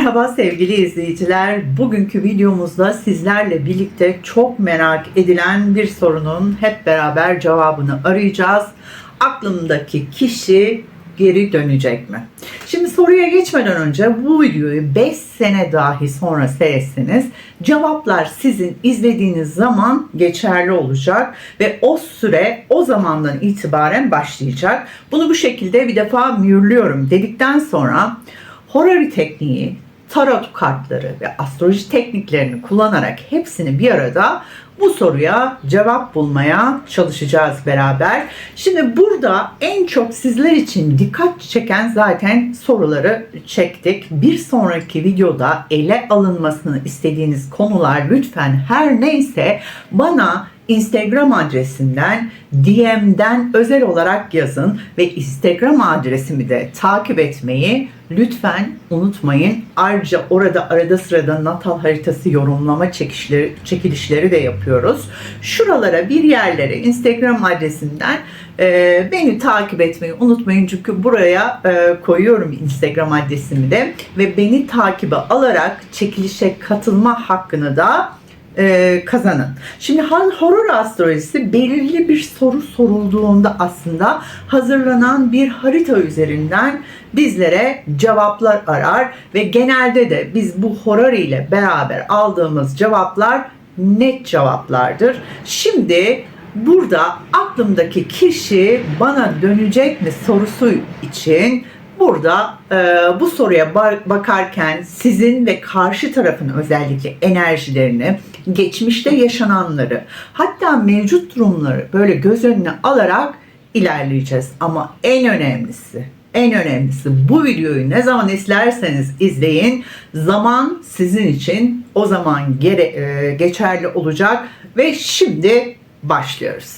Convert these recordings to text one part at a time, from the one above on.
Merhaba sevgili izleyiciler. Bugünkü videomuzda sizlerle birlikte çok merak edilen bir sorunun hep beraber cevabını arayacağız. Aklımdaki kişi geri dönecek mi? Şimdi soruya geçmeden önce bu videoyu 5 sene dahi sonra seyretseniz cevaplar sizin izlediğiniz zaman geçerli olacak ve o süre o zamandan itibaren başlayacak. Bunu bu şekilde bir defa mühürlüyorum dedikten sonra Horary tekniği, tarot kartları ve astroloji tekniklerini kullanarak hepsini bir arada bu soruya cevap bulmaya çalışacağız beraber. Şimdi burada en çok sizler için dikkat çeken zaten soruları çektik. Bir sonraki videoda ele alınmasını istediğiniz konular lütfen her neyse bana Instagram adresinden DM'den özel olarak yazın ve Instagram adresimi de takip etmeyi lütfen unutmayın. Ayrıca orada arada sırada natal haritası yorumlama çekişleri, çekilişleri de yapıyoruz. Şuralara bir yerlere Instagram adresinden e, beni takip etmeyi unutmayın çünkü buraya e, koyuyorum Instagram adresimi de ve beni takibe alarak çekilişe katılma hakkını da e, kazanın. Şimdi horror astrolojisi belirli bir soru sorulduğunda aslında hazırlanan bir harita üzerinden bizlere cevaplar arar ve genelde de biz bu horror ile beraber aldığımız cevaplar net cevaplardır. Şimdi burada aklımdaki kişi bana dönecek mi sorusu için burada e, bu soruya bakarken sizin ve karşı tarafın özellikle enerjilerini, geçmişte yaşananları, hatta mevcut durumları böyle göz önüne alarak ilerleyeceğiz. Ama en önemlisi, en önemlisi bu videoyu ne zaman izlerseniz izleyin. Zaman sizin için o zaman gere, e, geçerli olacak ve şimdi başlıyoruz.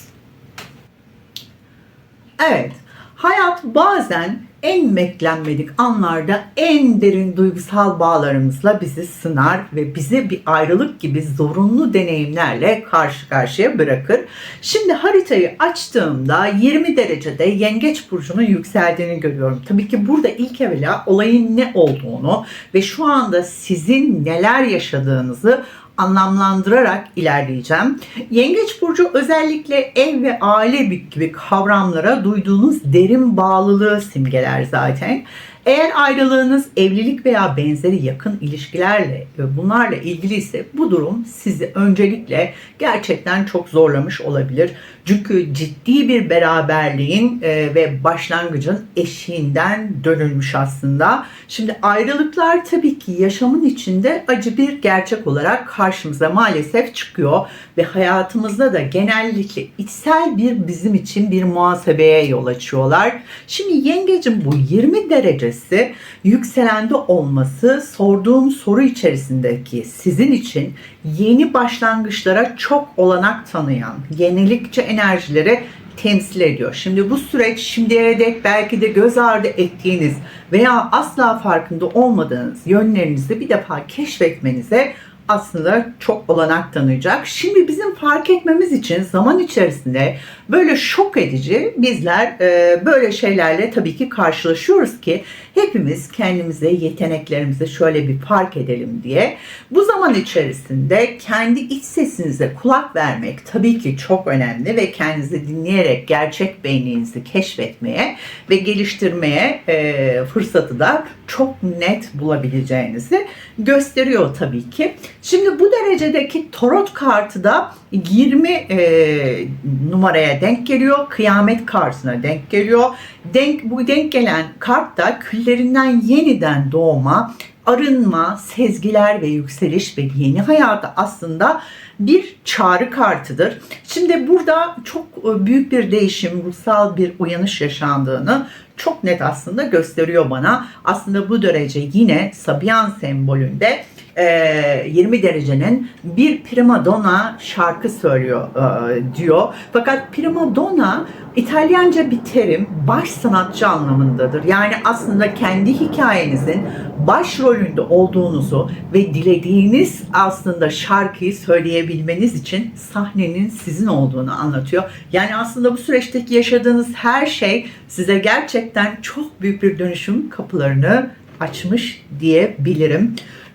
Evet, hayat bazen en beklenmedik anlarda en derin duygusal bağlarımızla bizi sınar ve bizi bir ayrılık gibi zorunlu deneyimlerle karşı karşıya bırakır. Şimdi haritayı açtığımda 20 derecede yengeç burcunun yükseldiğini görüyorum. Tabii ki burada ilk evvela olayın ne olduğunu ve şu anda sizin neler yaşadığınızı anlamlandırarak ilerleyeceğim. Yengeç burcu özellikle ev ve aile gibi kavramlara duyduğunuz derin bağlılığı simgeler zaten. Eğer ayrılığınız evlilik veya benzeri yakın ilişkilerle bunlarla ilgili ise bu durum sizi öncelikle gerçekten çok zorlamış olabilir. Çünkü ciddi bir beraberliğin e, ve başlangıcın eşiğinden dönülmüş aslında. Şimdi ayrılıklar tabii ki yaşamın içinde acı bir gerçek olarak karşımıza maalesef çıkıyor ve hayatımızda da genellikle içsel bir bizim için bir muhasebeye yol açıyorlar. Şimdi yengecim bu 20 derecesi yükselende olması sorduğum soru içerisindeki sizin için yeni başlangıçlara çok olanak tanıyan, yenilikçi enerjileri temsil ediyor. Şimdi bu süreç şimdiye dek belki de göz ardı ettiğiniz veya asla farkında olmadığınız yönlerinizi bir defa keşfetmenize aslında çok olanak tanıyacak. Şimdi bizim fark etmemiz için zaman içerisinde böyle şok edici bizler e, böyle şeylerle tabii ki karşılaşıyoruz ki hepimiz kendimize yeteneklerimizi şöyle bir fark edelim diye. Bu zaman içerisinde kendi iç sesinize kulak vermek tabii ki çok önemli ve kendinizi dinleyerek gerçek benliğinizi keşfetmeye ve geliştirmeye e, fırsatı da çok net bulabileceğinizi gösteriyor tabii ki. Şimdi bu derecedeki tarot kartı da 20 e, numaraya denk geliyor. Kıyamet kartına denk geliyor. Denk, bu denk gelen kart da küllerinden yeniden doğma, arınma, sezgiler ve yükseliş ve yeni hayata aslında bir çağrı kartıdır. Şimdi burada çok e, büyük bir değişim, ruhsal bir uyanış yaşandığını çok net aslında gösteriyor bana. Aslında bu derece yine Sabian sembolünde 20 e, derecenin bir prima donna şarkı söylüyor e, diyor. Fakat prima donna İtalyanca bir terim baş sanatçı anlamındadır. Yani aslında kendi hikayenizin başrolünde olduğunuzu ve dilediğiniz aslında şarkıyı söyleyebilmeniz için sahnenin sizin olduğunu anlatıyor. Yani aslında bu süreçteki yaşadığınız her şey size gerçekten çok büyük bir dönüşüm kapılarını açmış diyebilirim.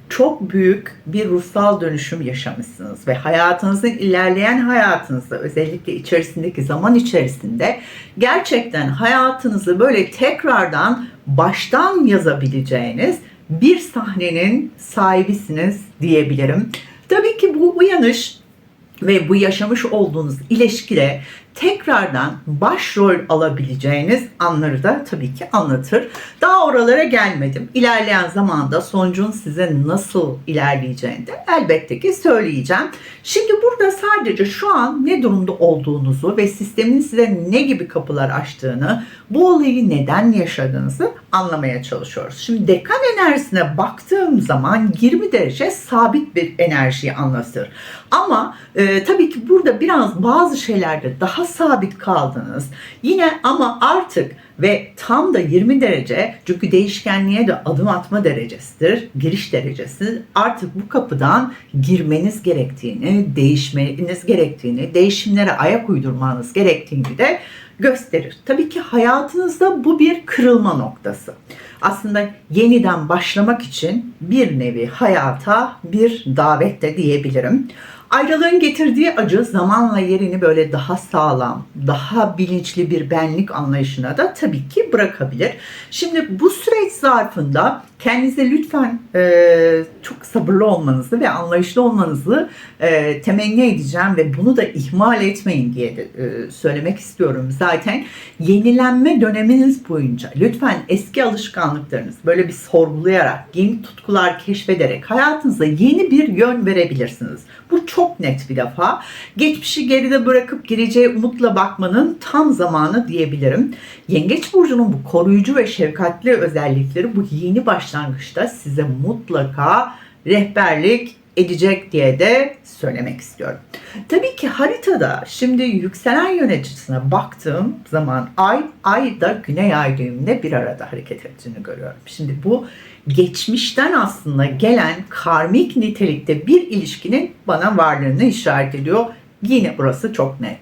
Çok büyük bir ruhsal dönüşüm yaşamışsınız ve hayatınızın ilerleyen hayatınızda özellikle içerisindeki zaman içerisinde gerçekten hayatınızı böyle tekrardan baştan yazabileceğiniz bir sahnenin sahibisiniz diyebilirim. Tabii ki bu uyanış ve bu yaşamış olduğunuz ilişkide tekrardan başrol alabileceğiniz anları da tabii ki anlatır. Daha oralara gelmedim. İlerleyen zamanda sonucun size nasıl ilerleyeceğini de elbette ki söyleyeceğim. Şimdi burada sadece şu an ne durumda olduğunuzu ve sistemin size ne gibi kapılar açtığını, bu olayı neden yaşadığınızı anlamaya çalışıyoruz. Şimdi dekan enerjisine baktığım zaman 20 derece sabit bir enerjiyi anlatır. Ama e, tabii ki burada biraz bazı şeylerde daha sabit kaldınız. Yine ama artık ve tam da 20 derece çünkü değişkenliğe de adım atma derecesidir, giriş derecesi. Artık bu kapıdan girmeniz gerektiğini, değişmeniz gerektiğini, değişimlere ayak uydurmanız gerektiğini de gösterir. Tabii ki hayatınızda bu bir kırılma noktası. Aslında yeniden başlamak için bir nevi hayata bir davet de diyebilirim. Ayrılığın getirdiği acı zamanla yerini böyle daha sağlam, daha bilinçli bir benlik anlayışına da tabii ki bırakabilir. Şimdi bu süreç zarfında kendinize lütfen e, çok sabırlı olmanızı ve anlayışlı olmanızı e, temenni edeceğim ve bunu da ihmal etmeyin diye de e, söylemek istiyorum. Zaten yenilenme döneminiz boyunca lütfen eski alışkanlıklarınız böyle bir sorgulayarak, yeni tutkular keşfederek hayatınıza yeni bir yön verebilirsiniz. Bu çok net bir defa. Geçmişi geride bırakıp geleceğe umutla bakmanın tam zamanı diyebilirim. Yengeç burcunun bu koruyucu ve şefkatli özellikleri bu yeni başlangıçta size mutlaka rehberlik edecek diye de söylemek istiyorum. Tabii ki haritada şimdi yükselen yöneticisine baktığım zaman ay, ay da güney ay düğümünde bir arada hareket ettiğini görüyorum. Şimdi bu geçmişten aslında gelen karmik nitelikte bir ilişkinin bana varlığını işaret ediyor. Yine burası çok net.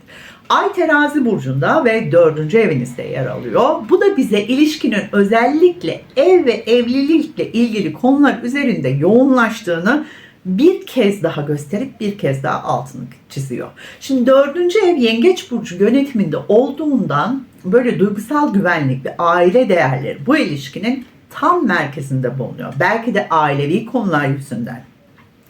Ay terazi burcunda ve dördüncü evinizde yer alıyor. Bu da bize ilişkinin özellikle ev ve evlilikle ilgili konular üzerinde yoğunlaştığını bir kez daha gösterip bir kez daha altını çiziyor. Şimdi dördüncü ev yengeç burcu yönetiminde olduğundan böyle duygusal güvenlik ve aile değerleri bu ilişkinin tam merkezinde bulunuyor. Belki de ailevi konular yüzünden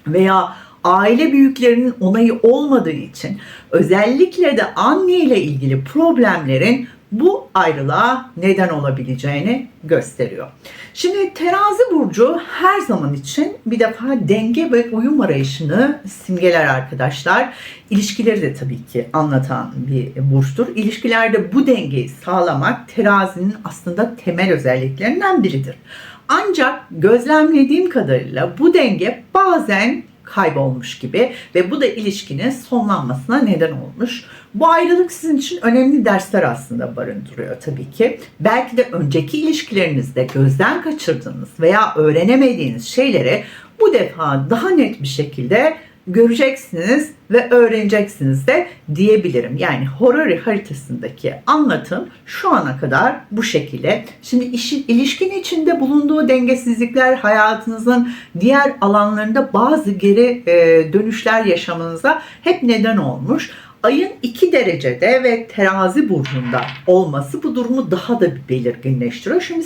veya aile büyüklerinin onayı olmadığı için özellikle de anne ile ilgili problemlerin bu ayrılığa neden olabileceğini gösteriyor. Şimdi terazi burcu her zaman için bir defa denge ve uyum arayışını simgeler arkadaşlar. İlişkileri de tabii ki anlatan bir burçtur. İlişkilerde bu dengeyi sağlamak terazinin aslında temel özelliklerinden biridir. Ancak gözlemlediğim kadarıyla bu denge bazen kaybolmuş gibi ve bu da ilişkinin sonlanmasına neden olmuş. Bu ayrılık sizin için önemli dersler aslında barındırıyor tabii ki. Belki de önceki ilişkilerinizde gözden kaçırdığınız veya öğrenemediğiniz şeyleri bu defa daha net bir şekilde göreceksiniz ve öğreneceksiniz de diyebilirim. Yani Horary haritasındaki anlatım şu ana kadar bu şekilde. Şimdi işin, ilişkin içinde bulunduğu dengesizlikler hayatınızın diğer alanlarında bazı geri e, dönüşler yaşamanıza hep neden olmuş ayın 2 derecede ve terazi burcunda olması bu durumu daha da belirginleştiriyor. Şimdi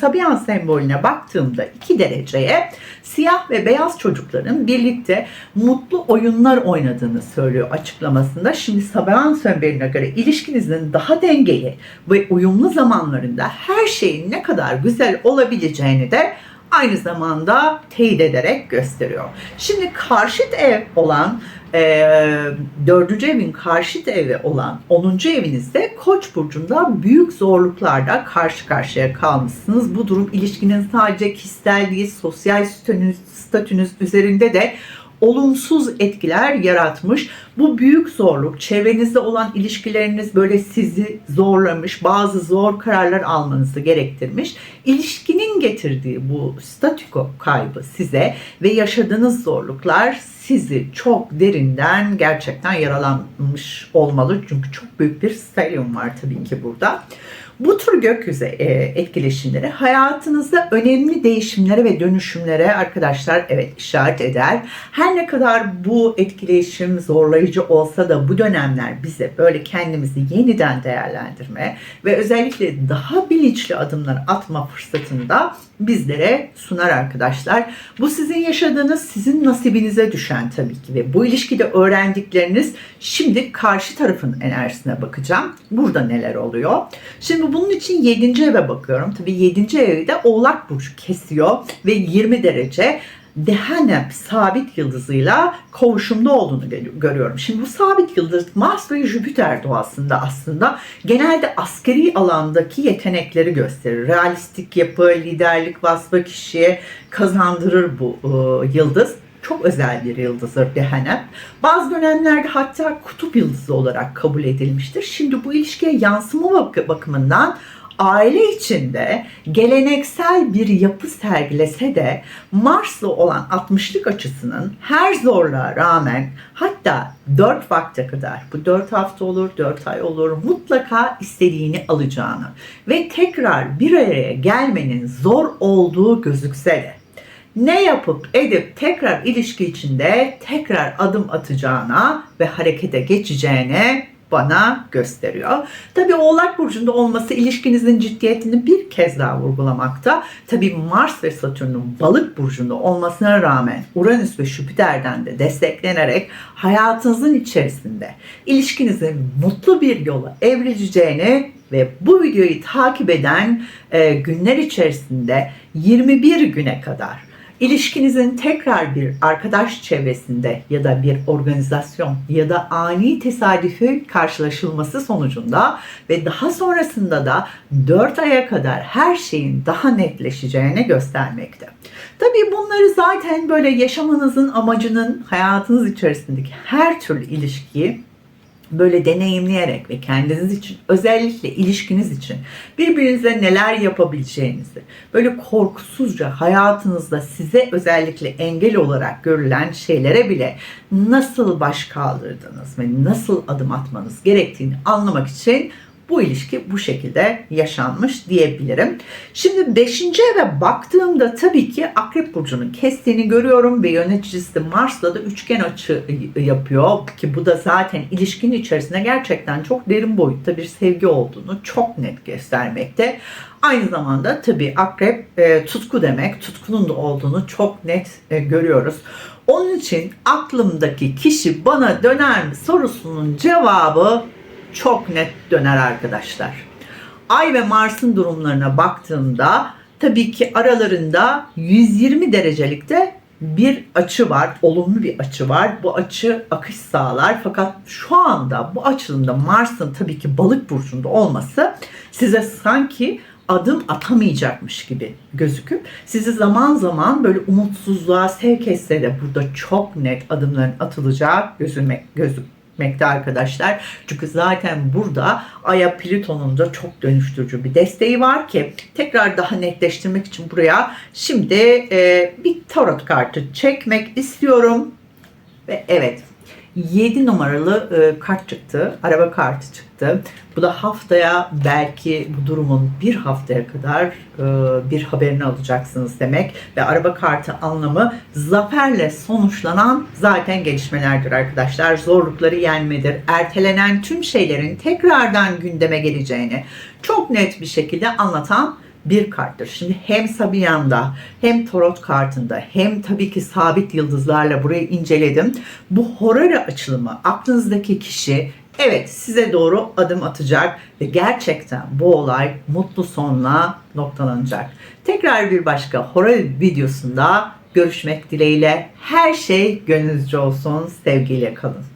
Sabian sembolüne baktığımda 2 dereceye siyah ve beyaz çocukların birlikte mutlu oyunlar oynadığını söylüyor açıklamasında. Şimdi Sabian sembolüne göre ilişkinizin daha dengeli ve uyumlu zamanlarında her şeyin ne kadar güzel olabileceğini de aynı zamanda teyit ederek gösteriyor. Şimdi karşıt ev olan e, dördüncü evin karşıt evi olan 10. evinizde Koç burcunda büyük zorluklarla karşı karşıya kalmışsınız. Bu durum ilişkinin sadece kişisel değil, sosyal statünüz, statünüz üzerinde de olumsuz etkiler yaratmış. Bu büyük zorluk, çevrenizde olan ilişkileriniz böyle sizi zorlamış, bazı zor kararlar almanızı gerektirmiş. İlişkinin getirdiği bu statüko kaybı size ve yaşadığınız zorluklar sizi çok derinden gerçekten yaralanmış olmalı. Çünkü çok büyük bir stelyum var tabii ki burada. Bu tür gökyüzü e, etkileşimleri hayatınızda önemli değişimlere ve dönüşümlere arkadaşlar evet işaret eder. Her ne kadar bu etkileşim zorlayıcı olsa da bu dönemler bize böyle kendimizi yeniden değerlendirme ve özellikle daha bilinçli adımlar atma fırsatını da bizlere sunar arkadaşlar. Bu sizin yaşadığınız, sizin nasibinize düşen tabii ki ve bu ilişkide öğrendikleriniz şimdi karşı tarafın enerjisine bakacağım. Burada neler oluyor? Şimdi bunun için 7. eve bakıyorum. Tabii 7. evi de Oğlak Burcu kesiyor ve 20 derece Dehanep sabit yıldızıyla kavuşumda olduğunu görüyorum. Şimdi bu sabit yıldız Mars ve Jüpiter doğasında aslında genelde askeri alandaki yetenekleri gösterir. Realistik yapı, liderlik vasfı kişiye kazandırır bu e, yıldız çok özel bir yıldızdır Dehanep. Bazı dönemlerde hatta kutup yıldızı olarak kabul edilmiştir. Şimdi bu ilişkiye yansıma bakımından aile içinde geleneksel bir yapı sergilese de Mars'la olan 60'lık açısının her zorluğa rağmen hatta 4 vakte kadar bu 4 hafta olur 4 ay olur mutlaka istediğini alacağını ve tekrar bir araya gelmenin zor olduğu gözükse de ne yapıp edip tekrar ilişki içinde tekrar adım atacağına ve harekete geçeceğine bana gösteriyor. Tabii Oğlak Burcu'nda olması ilişkinizin ciddiyetini bir kez daha vurgulamakta. Tabii Mars ve Satürn'ün Balık Burcu'nda olmasına rağmen Uranüs ve Jüpiter'den de desteklenerek hayatınızın içerisinde ilişkinizin mutlu bir yola evrileceğini ve bu videoyu takip eden e, günler içerisinde 21 güne kadar İlişkinizin tekrar bir arkadaş çevresinde ya da bir organizasyon ya da ani tesadüfi karşılaşılması sonucunda ve daha sonrasında da 4 aya kadar her şeyin daha netleşeceğini göstermekte. Tabii bunları zaten böyle yaşamanızın amacının hayatınız içerisindeki her türlü ilişkiyi böyle deneyimleyerek ve kendiniz için özellikle ilişkiniz için birbirinize neler yapabileceğinizi böyle korkusuzca hayatınızda size özellikle engel olarak görülen şeylere bile nasıl baş kaldırdınız ve nasıl adım atmanız gerektiğini anlamak için bu ilişki bu şekilde yaşanmış diyebilirim. Şimdi 5. eve baktığımda tabii ki Akrep Burcu'nun kestiğini görüyorum ve yöneticisi de Mars'la da üçgen açı yapıyor ki bu da zaten ilişkinin içerisinde gerçekten çok derin boyutta bir sevgi olduğunu çok net göstermekte. Aynı zamanda tabii akrep e, tutku demek, tutkunun da olduğunu çok net e, görüyoruz. Onun için aklımdaki kişi bana döner mi sorusunun cevabı çok net döner arkadaşlar. Ay ve Mars'ın durumlarına baktığımda tabii ki aralarında 120 derecelikte bir açı var, olumlu bir açı var. Bu açı akış sağlar fakat şu anda bu açılımda Mars'ın tabii ki balık burcunda olması size sanki adım atamayacakmış gibi gözüküp sizi zaman zaman böyle umutsuzluğa sevk etse de burada çok net adımların atılacağı gözükmek, gözük, etmekte arkadaşlar. Çünkü zaten burada Ay'a Plüton'un da çok dönüştürücü bir desteği var ki tekrar daha netleştirmek için buraya şimdi e, bir tarot kartı çekmek istiyorum. Ve evet 7 numaralı e, kart çıktı. Araba kartı çıktı. Bu da haftaya belki bu durumun bir haftaya kadar e, bir haberini alacaksınız demek. Ve araba kartı anlamı zaferle sonuçlanan zaten gelişmelerdir arkadaşlar. Zorlukları yenmedir. Ertelenen tüm şeylerin tekrardan gündeme geleceğini çok net bir şekilde anlatan bir karttır. Şimdi hem Sabiyan'da hem Tarot kartında hem tabii ki sabit yıldızlarla burayı inceledim. Bu horary açılımı aklınızdaki kişi evet size doğru adım atacak ve gerçekten bu olay mutlu sonla noktalanacak. Tekrar bir başka horary videosunda görüşmek dileğiyle her şey gönlünüzce olsun. Sevgiyle kalın.